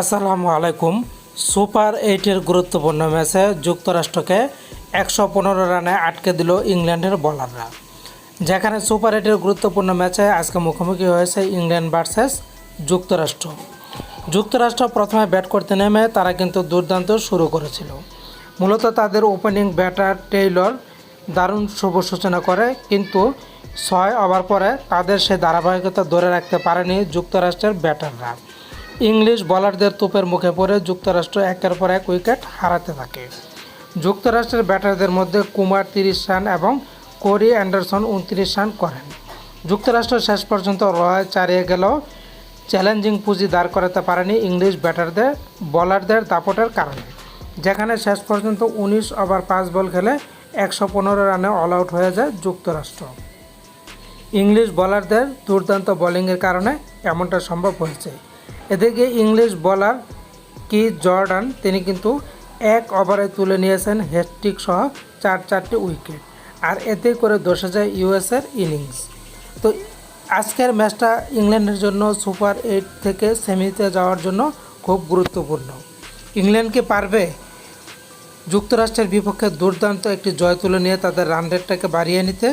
আসসালামু আলাইকুম। সুপার এইটের গুরুত্বপূর্ণ ম্যাচে যুক্তরাষ্ট্রকে একশো পনেরো রানে আটকে দিল ইংল্যান্ডের বলাররা। যেখানে সুপার এইটের গুরুত্বপূর্ণ ম্যাচে আজকে মুখোমুখি হয়েছে ইংল্যান্ড ভার্সেস যুক্তরাষ্ট্র। যুক্তরাষ্ট্র প্রথমে ব্যাট করতে নেমে তারা কিন্তু দুর্দান্ত শুরু করেছিল। মূলত তাদের ওপেনিং ব্যাটার টেইলর দারুণ শুভ সূচনা করে, কিন্তু ছয় ওভার পরে তাদের সে ধারাবাহিকতা ধরে রাখতে পারেনি যুক্তরাষ্ট্রের ব্যাটাররা। ইংলিশ বোলারদের তোপের মুখে পড়ে যুক্তরাষ্ট্র একের পর এক উইকেট হারাতে থাকে। যুক্তরাষ্ট্রের ব্যাটারদের মধ্যে কুমার তিরিশ রান এবং কোরি অ্যান্ডারসন উনত্রিশ রান করেন। যুক্তরাষ্ট্র শেষ পর্যন্ত রয় চারিয়ে গেলেও চ্যালেঞ্জিং পুঁজি দাঁড় করাতে পারেনি ইংলিশ ব্যাটারদের, বলারদের দাপটের কারণে। যেখানে শেষ পর্যন্ত উনিশ ওভার পাঁচ বল খেলে একশো পনেরো রানে অল আউট হয়ে যায় যুক্তরাষ্ট্র। ইংলিশ বলারদের দুর্দান্ত বোলিংয়ের কারণে এমনটা সম্ভব হয়েছে। এদিকে ইংলিশ বলার কি জর্ডান, তিনি কিন্তু এক ওভারে তুলে নিয়েছেন হেস্টিক সহ চার চারটি উইকেট। আর এতে করে দশে যায় ইউএসের ইনিংস। তো আজকের ম্যাচটা ইংল্যান্ডের জন্য সুপার এইট থেকে সেমিতে যাওয়ার জন্য খুব গুরুত্বপূর্ণ। ইংল্যান্ড কি পারবে? যুক্তরাষ্ট্রের বিপক্ষে দুর্দান্ত একটি জয় তুলে নিয়ে তাদের রান রেটটাকে বাড়িয়ে নিতে